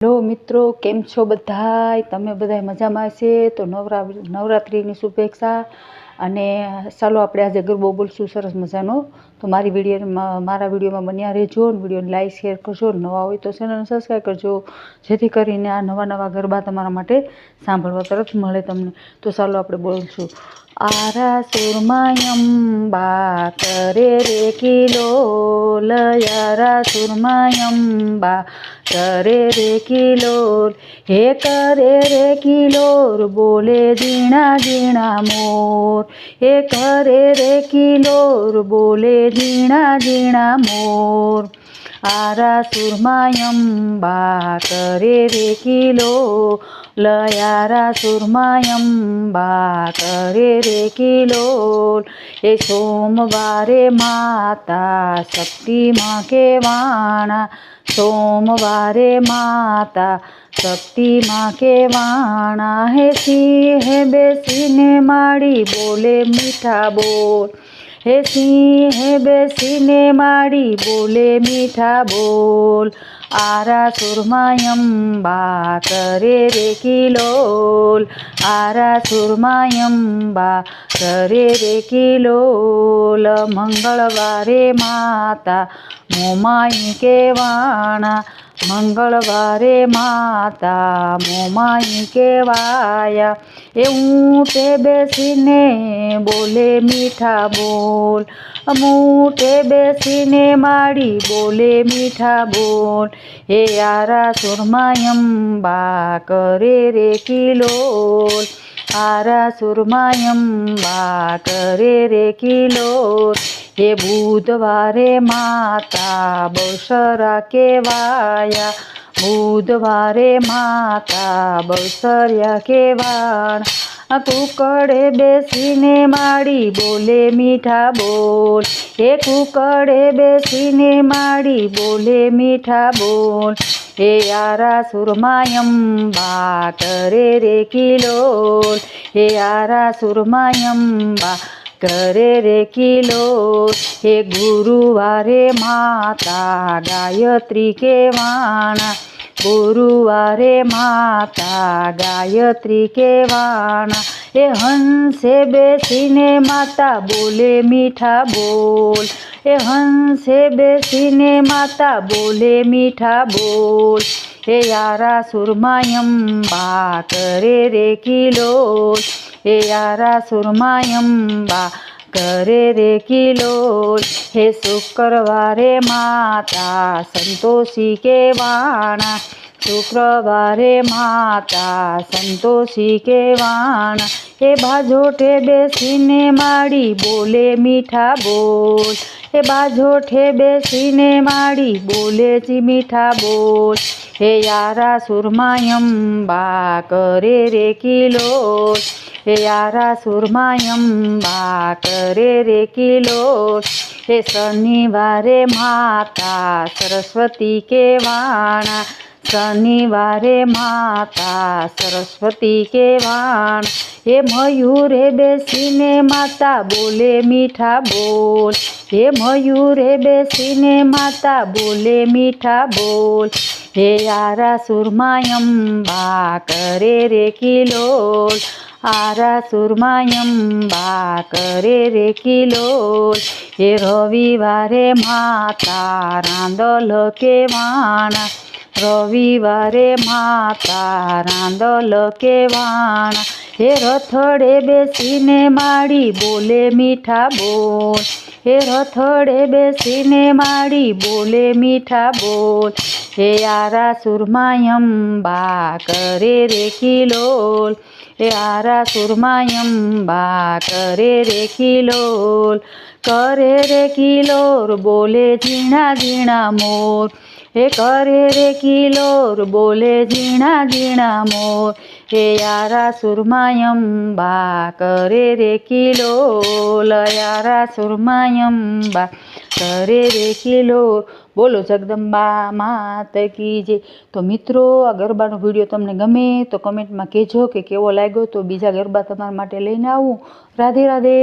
Hello મિત્રો, કેમ છો બધાય? તમે બધાય મજામાં હશે? તો નવરા, નવરાત્રિની શુભેચ્છા. અને ચાલો આપણે આજે ગરબો બોલશું, સરસ મજાનો. તો મારી વિડીયોમાં મારા વિડીયોમાં બન્યા રહેજો વિડીયોને લાઈક, શેર કરજો. નવા હોય તો ચેનલને સબસ્ક્રાઈબ કરજો. જેથી કરીને આ નવા નવા ગરબા તમારા માટે સાંભળવા તરફ મળે તમને. તો ચાલો આપણે બોલશું. આરા સુરમાયંબા કરે રે કિલો લયારા સુરમાયંબા કરે રે કિલોલ હે કરે રે કિલોર બોલે ઝીણા ઝીણા મોર હે કરે રે કિલોર બોલે ઝીણા ઝીણા મોર આરા સુરમાયંબા કરે રે કિલો લયારા સુરમાયંબા કરે રે કિલો એ સોમવારે માતા શક્તિમાં કેવાણા સોમવારે માતા શક્તિમાં કેવાણા હે સિંહ બેસીને માડી બોલે મીઠા બોલ હે સિંહે બેસીને માડી, બોલે મીઠા બોલ. આરા સુરમાયંબા કરે રે કિલોલ. આરા સુરમાયંબા કરે રે કિલોલ. મંગળવારે માતા મોમાઈ કેવાણા મંગળવારે માતા મોમાઈ કેવાયા એ ઊંટે બેસીને બોલે મીઠા બોલ. મૂઠે બેસીને માડી બોલે મીઠા બોલ. હે આરા સુરમાયંબા, કરે રે કિલોલ. આરા સુરમાયંબા કરે રે કિલોલ હે બુધવારે માતા બસરા કેવાયા બુધવારે માતા બસર્યા કેવાણ કુકડે બેસીને માડી બોલે મીઠા બોલ હે કુકડે બેસીને માડી બોલે મીઠા બોલ હે આરા સુરમાયંબા કરે રે કિલોલ હે યારા સુરમાયંબા કરે રે કિલો. હે ગુરુવારે માતા ગાયત્રી કેવાણા. ગુરુવારે માતા ગાયત્રી કેવાણા. એ હંસે બેસીને માતા બોલે મીઠા બોલ. એ હંસે બેસીને માતા બોલે મીઠા બોલ. હે યારા સુરમાયંબા કરે રે કિલોલ. હે યારા સુરમાયંબા કરે રે કિલોલ. હે શુક્રવારે માતા સંતોષી કેવાણા શુક્રવારે માતા સંતોષી કેવાણા હે બાજોઠે બેસીને માડી બોલે મીઠા બોલ. હે બાજોઠે બેસીને માડી, બોલે જી મીઠા બોલ. હે યારા સુરમાયંબા કરે રે કિલોલ હે યારા સુરમાયંબા કરે રે કિલોલ હે શનિવારે માતા સરસ્વતી કેવાણા. શનિવારે માતા સરસ્વતી કેવાણ હે મયુરે બેસીને માતા બોલે મીઠા બોલ. હે મયુરે બેસીને માતા બોલે મીઠા બોલ. હે યારા સુરમાયંબા કરે રે કિલોલ. આરા સુરમાયંબા કરે રે કિલોલ. હે રવિવારે માતા રાંદલ કેવાણા રવિવારે માતા રાંદલ કેવાણા. હે રથડે બેસીને માડી બોલે મીઠા બોલ. હે રથડે બેસીને માડી બોલે મીઠા બોલ. હે આરા સુરમાયંબા કરે રે કિલોલ. હે આરા સુરમાયંબા કરે રે કિલોલ. કરે રે કિલોર બોલે ઝીણા ઝીણા મોર. હે કરે રે કિલોર, બોલે ઝીણા ઝીણા મોર. હે યારા સુરમાયંબા કરે રે કિલોલ યારા સુરમાયંબા કરે રે કિલોર. બોલો જગદંબા માત કી જે તો મિત્રો, આ ગરબાનો વીડિયો તમને ગમે તો કમેન્ટમાં કહેજો કે કેવો લાગ્યો તો બીજા ગરબા તમારા માટે લઈને આવું. રાધે રાધે.